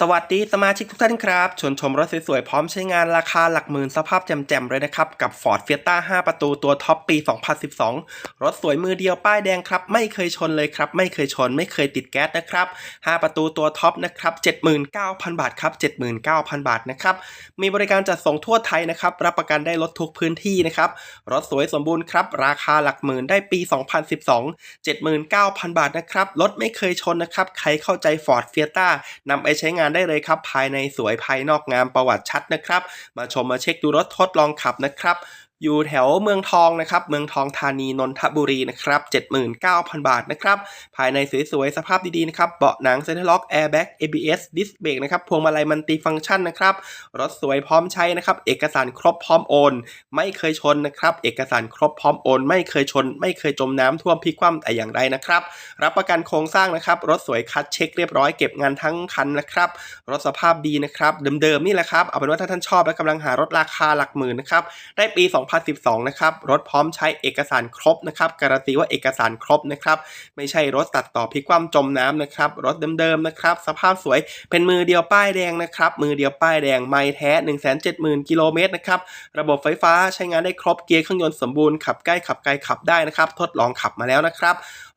สวัสดีสมาชิกทุกท่านครับชวนชมรถสวยๆ พร้อมใช้งานราคาหลักหมื่นสภาพแจ่มๆ เลยนะครับ กับ Ford Fiesta 5 ประตูตัวท็อปปี 2012 รถสวยมือเดียวป้ายแดงครับ ไม่เคยชนเลยครับ ไม่เคยชน ไม่เคยติดแก๊สนะครับ 5 ประตูตัวท็อปนะครับ 79,000 บาทครับ 79,000 บาทนะครับ มีบริการจัดส่งทั่วไทยนะครับ รับประกันได้รถทุกพื้นที่นะครับ รถสวยสมบูรณ์ครับ ราคาหลักหมื่นได้ปี 2012 79,000 บาทนะครับ รถไม่เคยชนนะครับ ใครเข้าใจ Ford Fiesta นำไปใช้งานได้เลยครับ ภายในสวยภายนอกงามประวัติชัดนะครับ มาชมมาเช็คดูรถทดลองขับนะครับ อยู่แถวเมืองทองนะครับ เมืองทองธานีนนทบุรีนะครับ 79,000 บาทนะครับ ภายในสวยๆ สภาพดีๆ นะครับ เบาะหนังเซ็นทรัลล็อกแอร์แบ็ก ABS ดิสเบรกนะครับ พวงมาลัยมันติฟังก์ชันนะครับ รถสวยพร้อมใช้นะครับ เอกสารครบพร้อมโอน ไม่เคยชนนะครับ เอกสารครบพร้อมโอน ไม่เคยชน ไม่เคยจมน้ำท่วมพิกคว่ำแต่อย่างใดนะครับ รับประกันโครงสร้างนะครับ รถสวยคัดเช็คเรียบร้อยเก็บงานทั้งคันนะครับ รถสภาพดีนะครับ เดิมๆนี่แหละครับ เอาเป็นว่าถ้าท่านชอบและกำลังหารถราคาหลักหมื่นนะครับ ได้ปี2012 นะครับ รถพร้อมใช้เอกสารครบนะครับ การันตีว่าเอกสารครบนะครับ ไม่ใช่รถตัดต่อพลิกคว่ำจมน้ำนะครับ รถเดิมๆนะครับ สภาพสวย เป็นมือเดียวป้ายแดงนะครับ มือเดียวป้ายแดง ไม่แท้ 170,000 กิโลเมตรนะครับ ระบบไฟฟ้าใช้งานได้ครบ เกียร์เครื่องยนต์สมบูรณ์ ขับใกล้ขับไกลขับได้นะครับ ทดลองขับมาแล้วนะครับ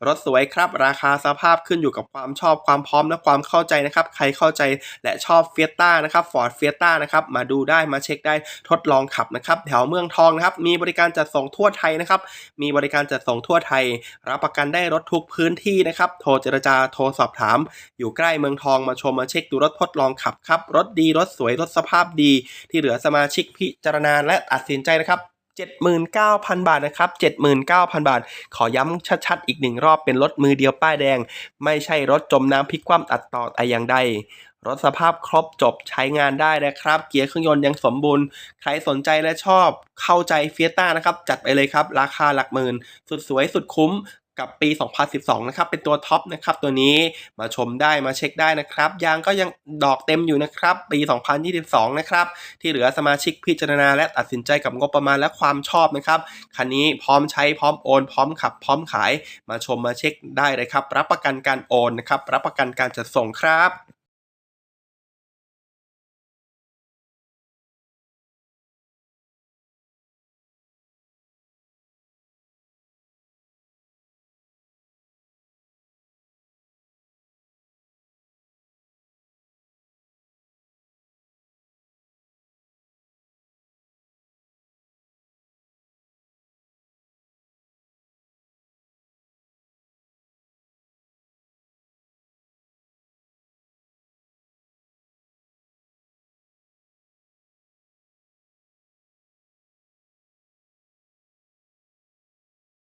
รถสวยครับ ราคาสภาพขึ้นอยู่กับความชอบ ความพร้อม และความเข้าใจนะครับ ใครเข้าใจและชอบเฟียต้านะครับ ฟอร์ดเฟียต้านะครับ มาดูได้ มาเช็คได้ ทดลองขับนะครับ แถวเมืองทองนะครับ มีบริการจัดส่งทั่วไทยนะครับ มีบริการจัดส่งทั่วไทย รับประกันได้รถทุกพื้นที่นะครับ โทรเจรจา โทรสอบถาม อยู่ใกล้เมืองทองมาชมมาเช็คดูรถทดลองขับครับ รถดี รถสวย รถสภาพดี ที่เหลือสมาชิกพิจารณาและตัดสินใจนะครับ 79,000 บาทนะครับ 79,000 บาท ขอย้ำชัดๆ อีกหนึ่งรอบเป็นรถมือเดียวป้ายแดง ไม่ใช่รถจมน้ำพลิกคว่ำตัดต่อแต่อย่างใด รถสภาพครบจบใช้งานได้นะครับ เกียร์เครื่องยนต์ยังสมบูรณ์ ใครสนใจและชอบเข้าใจเฟียต้านะครับ จัดไปเลยครับ ราคาหลักหมื่น สุดสวยสุดคุ้ม กับปี 2012 นะครับ เป็นตัวท็อปนะครับ ตัวนี้มาชมได้มาเช็คได้นะครับ ยางก็ยังดอกเต็มอยู่นะครับ ปี 2022 นะครับ ที่เหลือสมาชิกพิจารณาและตัดสินใจกับงบประมาณและความชอบนะครับ คันนี้พร้อมใช้พร้อมโอน พร้อมขับ พร้อมขาย มาชมมาเช็คได้เลยครับ รับประกันการโอนนะครับ รับประกันการจัดส่งครับ